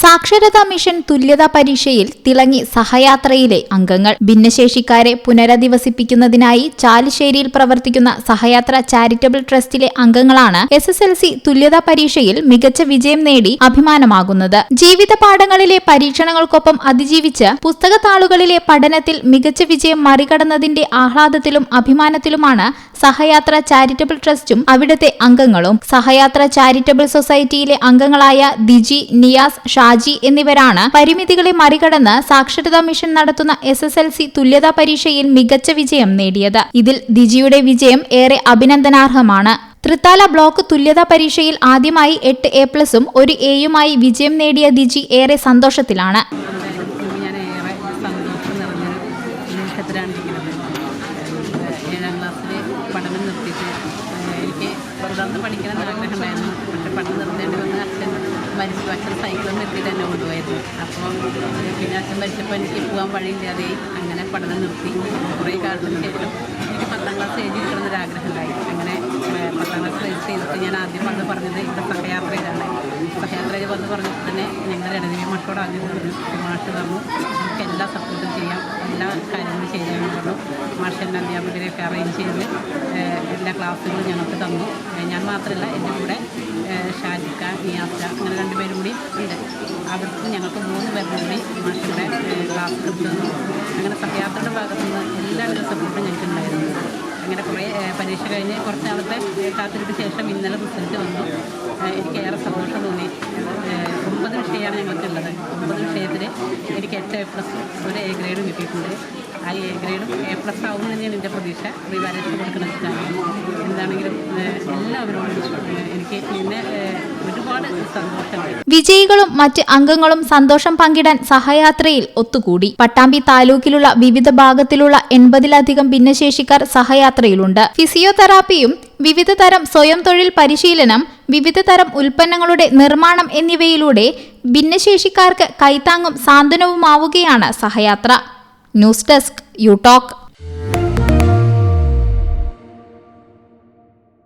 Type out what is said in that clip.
സാക്ഷരതാ മിഷൻ തുല്യതാ പരീക്ഷയിൽ തിളങ്ങി സഹയാത്രയിലെ അംഗങ്ങൾ. ഭിന്നശേഷിക്കാരെ പുനരധിവസിപ്പിക്കുന്നതിനായി ചാലിശ്ശേരിയിൽ പ്രവർത്തിക്കുന്ന സഹയാത്ര ചാരിറ്റബിൾ ട്രസ്റ്റിലെ അംഗങ്ങളാണ് എസ് എസ് എൽ സി തുല്യതാ പരീക്ഷയിൽ മികച്ച വിജയം നേടി അഭിമാനമാകുന്നത്. ജീവിത പാഠങ്ങളിലെ പരീക്ഷണങ്ങൾക്കൊപ്പം അതിജീവിച്ച് പുസ്തകത്താളുകളിലെ പഠനത്തിൽ മികച്ച വിജയം മറികടന്നതിന്റെ ആഹ്ലാദത്തിലും അഭിമാനത്തിലുമാണ് സഹയാത്ര ചാരിറ്റബിൾ ട്രസ്റ്റും അവിടുത്തെ അംഗങ്ങളും. സഹയാത്ര ചാരിറ്റബിൾ സൊസൈറ്റിയിലെ അംഗങ്ങളായ ദിജി നിയാസ് ഷാജി എന്നിവരാണ് പരിമിതികളെ മറികടന്ന് സാക്ഷരതാ മിഷൻ നടത്തുന്ന എസ് എസ് എൽ സി തുല്യതാ പരീക്ഷയിൽ മികച്ച വിജയം നേടിയത്. ഇതിൽ ദിജിയുടെ വിജയം ഏറെ അഭിനന്ദനാർഹമാണ്. തൃത്താല ബ്ലോക്ക് തുല്യതാ പരീക്ഷയിൽ ആദ്യമായി എട്ട് എ പ്ലസും ഒരു എയുമായി വിജയം നേടിയ ദിജി ഏറെ സന്തോഷത്തിലാണ്. പഠനം നിർത്തിയിട്ട് എനിക്ക് തുടർന്ന് പഠിക്കണം എന്ന് ആഗ്രഹമായിരുന്നു പക്ഷെ പഠനം നിർത്തേണ്ടി വന്ന. മരിച്ചു അച്ഛൻ സൈക്കിളിൽ നിർത്തിയിട്ട് തന്നെ കൊണ്ടുപോയിരുന്നു അപ്പോൾ പിന്നെ അച്ഛൻ മരിച്ചപ്പോൾ എനിക്ക് പോകാൻ വഴിയില്ലാതെ അങ്ങനെ പഠനം നിർത്തി. കുറേ കാലത്തിന് ശേഷം എനിക്ക് പത്താം ക്ലാസ് എന്നൊരു ആഗ്രഹം ഉണ്ടായി അങ്ങനെ പത്താം ക്ലാസ് രജിസ്റ്റർ ചെയ്തിട്ട് ഞാൻ ആദ്യം വന്ന് പറഞ്ഞത് ഇവിടെ സഹയാത്രയിലാണ് സഹയാത്രയിൽ വന്ന് പറഞ്ഞപ്പോൾ തന്നെ ഞങ്ങളുടെ ഇടവി മക്കളോട് ആദ്യം പറഞ്ഞു മാഷ് പറഞ്ഞു നമുക്ക് എല്ലാ സപ്പോർട്ടും ചെയ്യാം എല്ലാ കാര്യങ്ങളും ചെയ്യാമെന്ന് പറഞ്ഞു. മാഷിന്റെ അധ്യാപകരെയൊക്കെ അറേഞ്ച് ചെയ്ത് എല്ലാ ക്ലാസ്സുകളും ഞങ്ങൾക്ക് തന്നു. ഞാൻ മാത്രമല്ല എന്റെ കൂടെ ഷാജിക്ക നിയാസ അങ്ങനെ രണ്ടുപേരും കൂടി ഉണ്ട്. അവർക്ക് ഞങ്ങൾക്ക് മൂന്ന് പേർക്കും കൂടി മാഷിയുടെ ക്ലാസ് കിട്ടുന്നു അങ്ങനെ സഹയാത്രയുടെ ഭാഗത്തുനിന്ന് എല്ലാവിധ സപ്പോർട്ടും ഞങ്ങൾക്ക് ഉണ്ടായിരുന്നു അങ്ങനെ കുറേ പരീക്ഷ കഴിഞ്ഞ് കുറച്ച് നാളത്തെ കാത്തിരിപ്പ് ശേഷം ഇന്നലെ റിസൾട്ട് വന്നു. എനിക്ക് ഏറെ സന്തോഷം തോന്നി. ഒമ്പത് വിഷയമാണ് ഞങ്ങൾക്കുള്ളത്. ഒമ്പത് വിഷയത്തിൽ എനിക്ക് എട്ട് എ പ്ലസ് ഒരു എ ഗ്രേഡും കിട്ടിയിട്ടുണ്ട്. ആ എ ഗ്രേഡും എ പ്ലസ് ആവുമെന്ന് തന്നെയാണ് എന്റെ പ്രതീക്ഷ. റീവാലേഷൻ കൊടുക്കുന്ന ഏഹ് വിജയികളും മറ്റ് അംഗങ്ങളും സന്തോഷം പങ്കിടാൻ സഹയാത്രയിൽ ഒത്തുകൂടി. പട്ടാമ്പി താലൂക്കിലുള്ള വിവിധ ഭാഗത്തിലുള്ള എൺപതിലധികം ഭിന്നശേഷിക്കാർ സഹയാത്രയിലുണ്ട്. ഫിസിയോതെറാപ്പിയും വിവിധ തരം സ്വയം തൊഴിൽ പരിശീലനം വിവിധ തരം ഉൽപ്പന്നങ്ങളുടെ നിർമ്മാണം എന്നിവയിലൂടെ ഭിന്നശേഷിക്കാർക്ക് കൈത്താങ്ങും സാന്ത്വനവുമാവുകയാണ് Sahayatra. News desk you talk